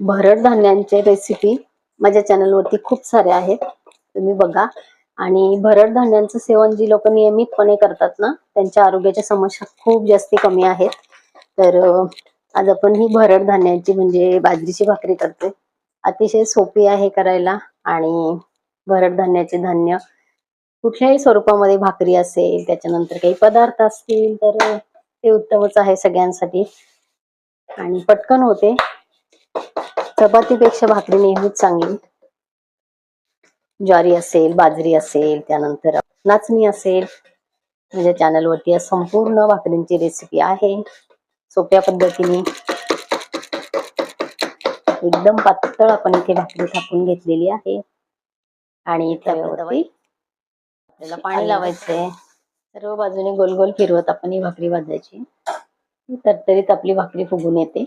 भरड धान्यांचे रेसिपी माझ्या चॅनलवरती खूप सारे आहेत. तुम्ही बघा. आणि भरड धान्यांचं सेवन जी लोक नियमितपणे करतात ना त्यांच्या आरोग्याच्या समस्या खूप जास्ती कमी आहेत. तर आज आपण ही भरड धान्यांची म्हणजे बाजरीची भाकरी करते अतिशय सोपी आहे करायला आणि भरड धान्याचे धान्य कुठल्याही स्वरूपामध्ये भाकरी असेल त्याच्यानंतर काही पदार्थ असतील तर ते उत्तमच आहे सगळ्यांसाठी. आणि पटकन होते. चपातीपेक्षा भाकरी नेहमीच चांगली. ज्वारी असेल बाजरी असेल त्यानंतर नाचणी असेल. माझ्या चॅनलवरती या संपूर्ण भाकरींची रेसिपी आहे. सोप्या पद्धतीने. एकदम पातळ आपण इथे भाकरी थापून घेतलेली आहे. आणि इथे आपल्याला पाणी लावायचंय. सर्व बाजूने गोल गोल फिरवत आपण ही भाकरी भाजायची. तरतरीत आपली भाकरी फुगून येते.